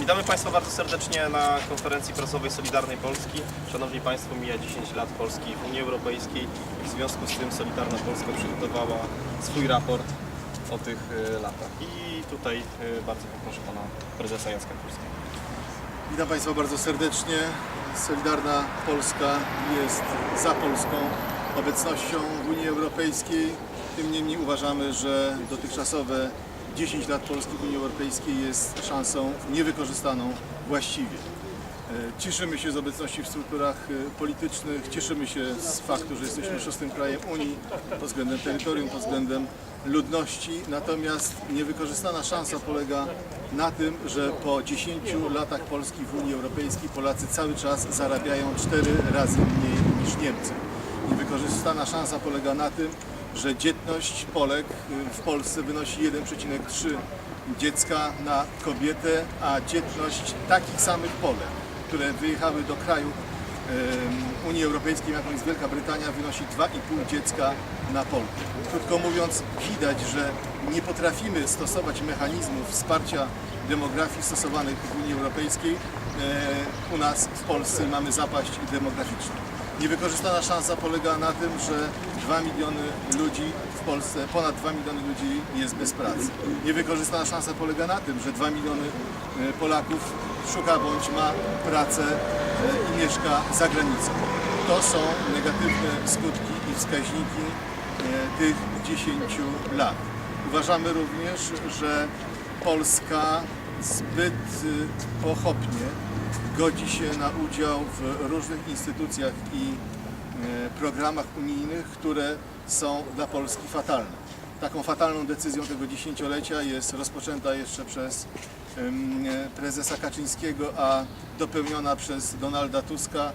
Witamy Państwa bardzo serdecznie na konferencji prasowej Solidarnej Polski. Szanowni Państwo, mija 10 lat Polski w Unii Europejskiej. W związku z tym Solidarna Polska przygotowała swój raport o tych e, latach. I tutaj e, bardzo poproszę Pana Prezesa Jacka Kurskiego. Witam Państwa bardzo serdecznie. Solidarna Polska jest za Polską obecnością w Unii Europejskiej. Tym niemniej uważamy, że dotychczasowe 10 lat Polski w Unii Europejskiej jest szansą niewykorzystaną właściwie. E, Cieszymy się z obecności w strukturach e, politycznych, cieszymy się z faktu, że jesteśmy szóstym krajem Unii pod względem terytorium, pod względem ludności, natomiast niewykorzystana szansa polega na tym, że po 10 latach Polski w Unii Europejskiej Polacy cały czas zarabiają 4 razy mniej niż Niemcy. Niewykorzystana szansa polega na tym, że dzietność Polek y, w Polsce wynosi 1,3 dziecka na kobietę, a dzietność takich samych Polek, które wyjechały do kraju Unii Europejskiej, jaką jest Wielka Brytania, wynosi 2,5 dziecka na Polkę. Krótko mówiąc, widać, że nie potrafimy stosować mechanizmów wsparcia demografii stosowanych w Unii Europejskiej. E, U nas w Polsce mamy zapaść demograficzną. Niewykorzystana szansa polega na tym, że 2 miliony ludzi w Polsce, ponad 2 miliony ludzi jest bez pracy. Niewykorzystana szansa polega na tym, że 2 miliony e, Polaków szuka bądź ma pracę e, i mieszka za granicą. To są negatywne skutki i wskaźniki e, tych 10 lat. Uważamy również, że Polska zbyt y, pochopnie godzi się na udział w różnych instytucjach i e, programach unijnych, które są dla Polski fatalne. Taką fatalną decyzją tego dziesięciolecia jest rozpoczęta jeszcze przez prezesa Kaczyńskiego, a dopełniona przez Donalda Tuska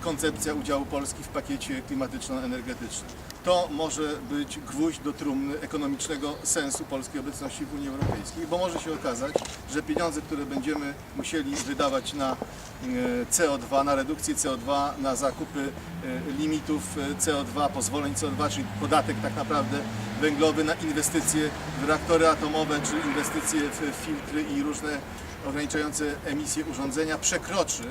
koncepcja udziału Polski w pakiecie klimatyczno-energetycznym. To może być gwóźdź do trumny ekonomicznego sensu polskiej obecności w Unii Europejskiej, bo może się okazać, że pieniądze, które będziemy musieli wydawać na e, CO2, na redukcję CO2, na zakupy e, limitów e, CO2, pozwoleń CO2, czyli podatek tak naprawdę węglowy na inwestycje w reaktory atomowe, czy inwestycje w filtry i różne ograniczające emisje urządzenia przekroczy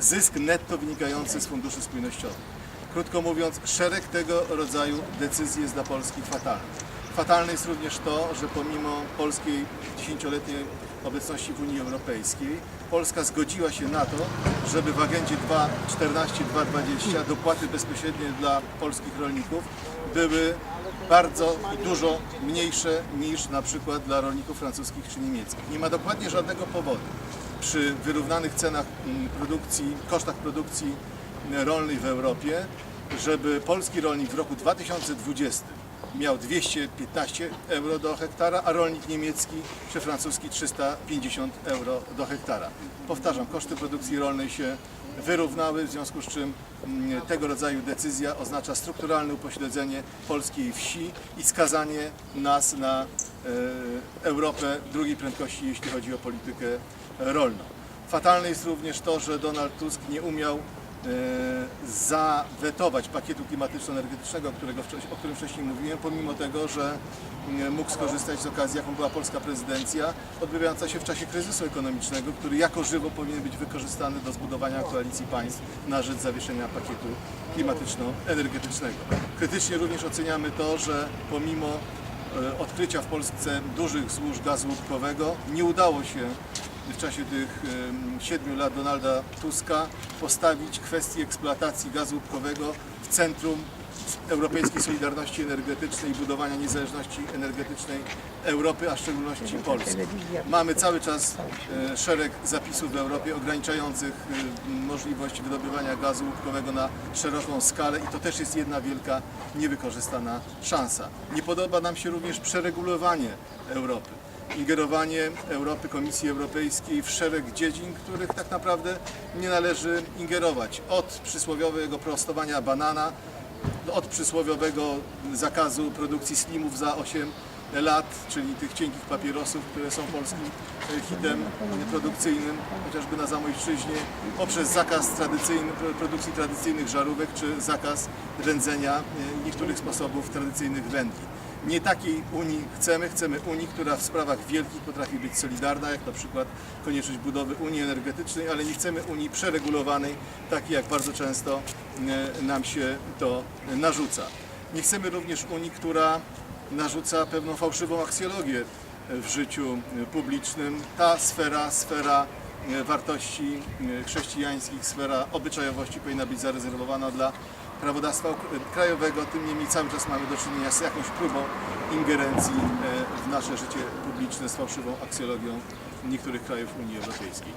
zysk netto wynikający z funduszy spójnościowych. Krótko mówiąc, szereg tego rodzaju decyzji jest dla Polski fatalny. Fatalne jest również to, że pomimo polskiej dziesięcioletniej obecności w Unii Europejskiej, Polska zgodziła się na to, żeby w agendzie 2.14-2.20 dopłaty bezpośrednie dla polskich rolników były bardzo dużo mniejsze niż na przykład dla rolników francuskich czy niemieckich. Nie ma dokładnie żadnego powodu przy wyrównanych cenach mm, produkcji, kosztach produkcji rolnej w Europie, żeby polski rolnik w roku 2020 miał 215 euro do hektara, a rolnik niemiecki czy francuski 350 euro do hektara. Powtarzam, koszty produkcji rolnej się wyrównały, w związku z czym mm, tego rodzaju decyzja oznacza strukturalne upośledzenie polskiej wsi i skazanie nas na e, Europę drugiej prędkości, jeśli chodzi o politykę rolną. Fatalne jest również to, że Donald Tusk nie umiał zawetować pakietu klimatyczno-energetycznego, którego o którym wcześniej mówiłem, pomimo tego, że mógł skorzystać z okazji, jaką była polska prezydencja, odbywająca się w czasie kryzysu ekonomicznego, który jako żywo powinien być wykorzystany do zbudowania koalicji państw na rzecz zawieszenia pakietu klimatyczno-energetycznego. Krytycznie również oceniamy to, że pomimo e, odkrycia w Polsce dużych złóż gazu łupkowego nie udało się w czasie tych siedmiu lat Donalda Tuska postawić kwestii eksploatacji gazu łupkowego w centrum europejskiej solidarności energetycznej i budowania niezależności energetycznej Europy, a w szczególności Polski. Mamy cały czas e, szereg zapisów w Europie ograniczających e, możliwość wydobywania gazu łupkowego na szeroką skalę i to też jest jedna wielka niewykorzystana szansa. Nie podoba nam się również przeregulowanie Europy ingerowanie Europy, Komisji Europejskiej w szereg dziedzin, których tak naprawdę nie należy ingerować. Od przysłowiowego prostowania banana, od przysłowiowego zakazu produkcji slimów za 8 lat, czyli tych cienkich papierosów, które są polskim hitem produkcyjnym, chociażby na Zamojszczyźnie, poprzez zakaz tradycyjny, produkcji tradycyjnych żarówek, czy zakaz rędzenia e, niektórych sposobów tradycyjnych wędlin. Nie takiej Unii chcemy. Chcemy Unii, która w sprawach wielkich potrafi być solidarna, jak na przykład konieczność budowy Unii energetycznej, ale nie chcemy Unii przeregulowanej, takiej jak bardzo często e, nam się to narzuca. Nie chcemy również Unii, która narzuca pewną fałszywą aksjologię w życiu publicznym. Ta sfera, sfera e, wartości e, chrześcijańskich, sfera obyczajowości powinna być zarezerwowana dla prawodawstwa krajowego. Tym niemniej cały czas mamy do czynienia z jakąś próbą ingerencji e, w nasze życie publiczne, z fałszywą aksjologią niektórych krajów Unii Europejskiej.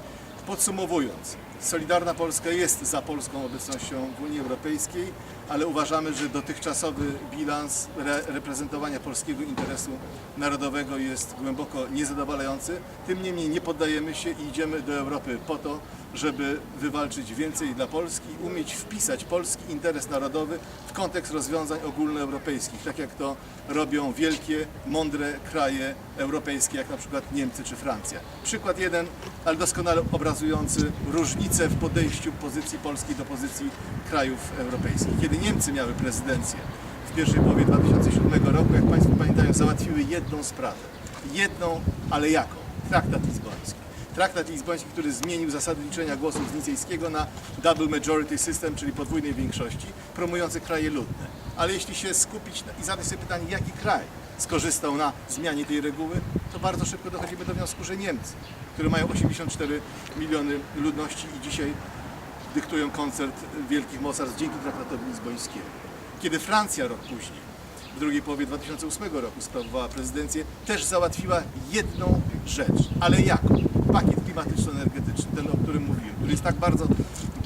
Podsumowując, Solidarna Polska jest za polską obecnością w Unii Europejskiej, ale uważamy, że dotychczasowy bilans re reprezentowania polskiego interesu narodowego jest głęboko niezadowalający. Tym niemniej nie poddajemy się i idziemy do Europy po to, żeby wywalczyć więcej dla Polski, umieć wpisać polski interes narodowy w kontekst rozwiązań ogólnoeuropejskich, tak jak to robią wielkie, mądre kraje europejskie, jak na przykład Niemcy czy Francja. Przykład jeden, ale doskonale obrazujący różnicę w podejściu pozycji polskiej do pozycji krajów europejskich. Kiedy Niemcy miały prezydencję w pierwszej połowie 2007 roku, jak Państwo pamiętają, załatwiły jedną sprawę. Jedną, ale jaką? Traktat lizboński. Traktat lizboński, który zmienił zasady liczenia głosów z nicejskiego na double majority system, czyli podwójnej większości, promujący kraje ludne. Ale jeśli się skupić na, i zadać sobie pytanie, jaki kraj skorzystał na zmianie tej reguły, to bardzo szybko dochodzimy do wniosku, że Niemcy, które mają 84 miliony ludności i dzisiaj dyktują koncert wielkich mocarstw dzięki traktatowi lizbońskiemu. Kiedy Francja rok później, w drugiej połowie 2008 roku sprawowała prezydencję, też załatwiła jedną rzecz. Ale jaką? Pakiet klimatyczno-energetyczny, ten o którym mówiłem, który jest tak bardzo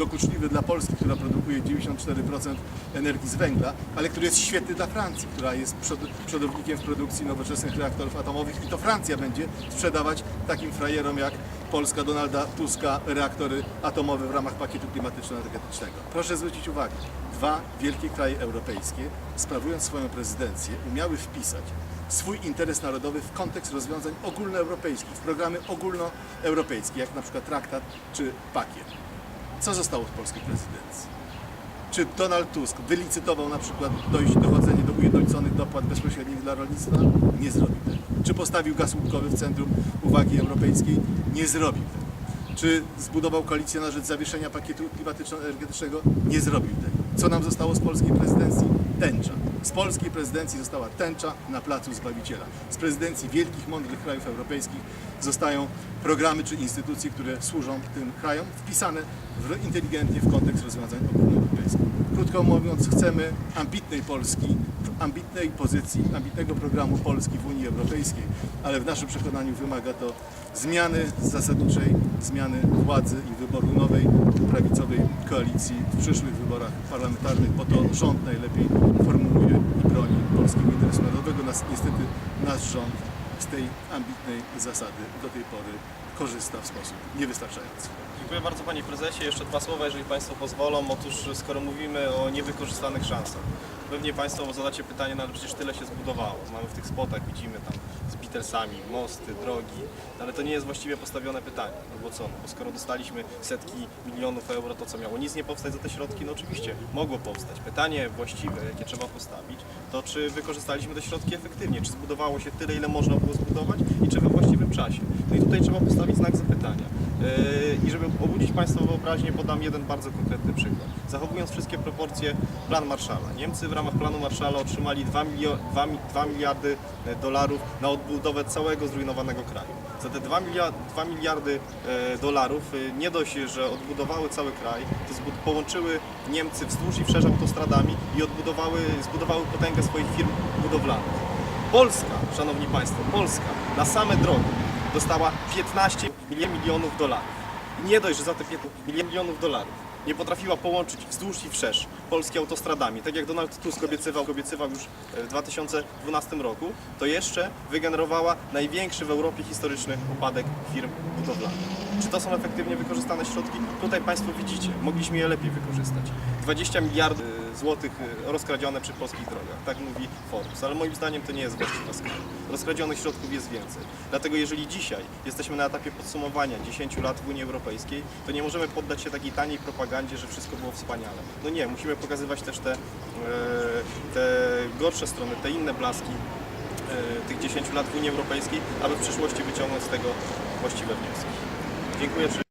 dokuczliwy dla Polski, która produkuje 94% energii z węgla, ale który jest świetny dla Francji, która jest przod, przodownikiem w produkcji nowoczesnych reaktorów atomowych i to Francja będzie sprzedawać takim frajerom jak Polska Donalda Tuska reaktory atomowe w ramach pakietu klimatyczno-energetycznego. Proszę zwrócić uwagę, dwa wielkie kraje europejskie, sprawując swoją prezydencję, umiały wpisać swój interes narodowy w kontekst rozwiązań ogólnoeuropejskich, w programy ogólnoeuropejskie, jak na przykład traktat czy pakiet. Co zostało w polskiej prezydencji? Czy Donald Tusk wylicytował na przykład dojść dochodzenie do ujednoliconych dopłat bezpośrednich dla rolnictwa? Nie zrobił tego. Czy postawił gaz łupkowy w centrum uwagi europejskiej? Nie zrobił tego. Czy zbudował koalicję na rzecz zawieszenia pakietu klimatyczno-energetycznego? Nie zrobił tego. Co nam zostało z polskiej prezydencji? Tęcza. Z polskiej prezydencji została tęcza na placu Zbawiciela. Z prezydencji wielkich, mądrych krajów europejskich zostają programy czy instytucje, które służą tym krajom, wpisane w, inteligentnie w kontekst rozwiązań ogólnoeuropejskich. Krótko mówiąc, chcemy ambitnej Polski, ambitnej pozycji, ambitnego programu Polski w Unii Europejskiej, ale w naszym przekonaniu wymaga to zmiany zasadniczej, zmiany władzy i wyboru nowej prawicowej koalicji w przyszłych wyborach parlamentarnych, bo to rząd najlepiej formułuje i broni polskiego interesu narodowego. Nas, niestety nasz rząd z tej ambitnej zasady do tej pory korzysta w sposób niewystarczający. Dziękuję bardzo Panie Prezesie. Jeszcze dwa słowa, jeżeli Państwo pozwolą. Otóż skoro mówimy o niewykorzystanych szansach, pewnie Państwo zadacie pytanie, no ale przecież tyle się zbudowało. Mamy w tych spotach, widzimy tam z Beatlesami, mosty, drogi, no ale to nie jest właściwie postawione pytanie. No bo co, no bo skoro dostaliśmy setki milionów euro, to co miało nic nie powstać za te środki? No oczywiście mogło powstać. Pytanie właściwe, jakie trzeba postawić, to czy wykorzystaliśmy te środki efektywnie, czy zbudowało się tyle, ile można było zbudować i czy we właściwym czasie. No i tutaj trzeba postawić znak zapytania. Yy, I żeby obudzić Państwa wyobraźnię, podam jeden bardzo konkretny przykład. Zachowując wszystkie proporcje, plan Marszala. Niemcy w ramach planu Marszala otrzymali 2, milio, 2, mi- 2 miliardy e, dolarów na odbudowę całego zrujnowanego kraju. Za te 2, miliard, 2 miliardy e, dolarów e, nie dość, że odbudowały cały kraj, to zbud- połączyły Niemcy wzdłuż i wszerz autostradami i odbudowały, zbudowały potęgę swoich firm budowlanych. Polska, Szanowni Państwo, Polska na same drogi dostała 15 milionów dolarów. I nie dość, że za te 15 milionów dolarów nie potrafiła połączyć wzdłuż i wszerz Polski autostradami, tak jak Donald Tusk obiecywał, obiecywał już w 2012 roku, to jeszcze wygenerowała największy w Europie historyczny upadek firm budowlanych. Czy to są efektywnie wykorzystane środki? Tutaj Państwo widzicie, mogliśmy je lepiej wykorzystać. 20 miliardów e, złotych e, rozkradzione przy polskich drogach, tak mówi Forbes, ale moim zdaniem to nie jest właściwa skala. Rozkradzionych środków jest więcej. Dlatego jeżeli dzisiaj jesteśmy na etapie podsumowania 10 lat w Unii Europejskiej, to nie możemy poddać się takiej taniej propagandzie, że wszystko było wspaniale. No nie, musimy pokazywać też te, e, te gorsze strony, te inne blaski e, tych 10 lat w Unii Europejskiej, aby w przyszłości wyciągnąć z tego właściwe wnioski. Dziękuję.